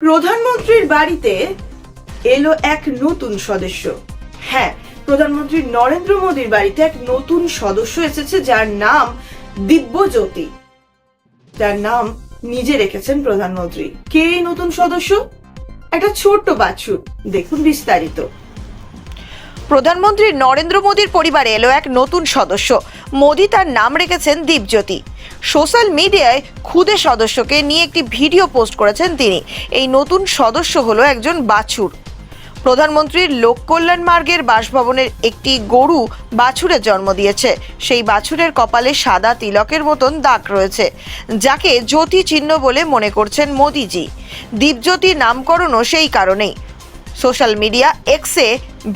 প্রধানমন্ত্রীর বাড়িতে এলো এক নতুন সদস্য। হ্যাঁ প্রধানমন্ত্রী নরেন্দ্র মোদীর বাড়িতে এক নতুন সদস্য এসেছে যার নাম দিব্যজ্যোতি। যার নাম নিজে রেখেছেন প্রধানমন্ত্রী। কে এই নতুন সদস্য? একটা ছোট্ট বাছুর। দেখুন বিস্তারিত। প্রধানমন্ত্রী নরেন্দ্র মোদীর পরিবারে এলো এক নতুন সদস্য। মোদী তার নাম রেখেছেন দীপজ্যোতি। সোশ্যাল মিডিয়ায় খুদে সদস্যকে নিয়ে একটি ভিডিও পোস্ট করেছেন তিনি। এই নতুন সদস্য হলো একজন বাছুর। প্রধানমন্ত্রীর লোককল্যাণ মার্গের বাসভবনের একটি গরু বাছুরের জন্ম দিয়েছে। সেই বাছুরের কপালে সাদা তিলকের মতন দাগ রয়েছে, যাকে জ্যোতি চিহ্ন বলে মনে করছেন মোদিজি। দীপজ্যোতি নামকরণও সেই কারণেই। সোশ্যাল মিডিয়া এক্সে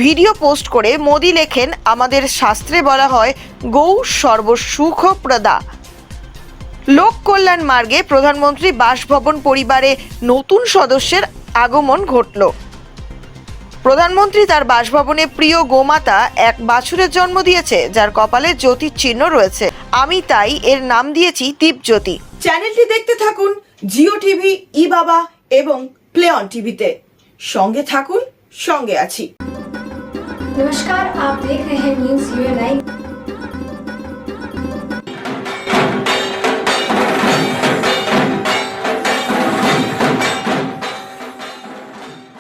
ভিডিও পোস্ট করে মোদি লেখেন, আমাদের শাস্ত্রে বলা হয়, গৌ সর্বসুখপ্রদা। লোক কল্যাণ মার্গে প্রধানমন্ত্রী বাসভবন পরিবারে নতুন সদস্যের আগমন ঘটল। প্রধানমন্ত্রী তার বাসভবনে প্রিয় গোমাতা এক বাছুরের জন্ম দিয়েছে, যার কপালে জ্যোতির চিহ্ন রয়েছে। আমি তাই এর নাম দিয়েছি দীপজ্যোতি। চ্যানেলটি দেখতে থাকুন জিও টিভি, ই বাবা এবং প্লে অন টিভিতে। সঙ্গে থাকুন সঙ্গে আছি नमस्कार आप देख रहे हैं न्यूज यू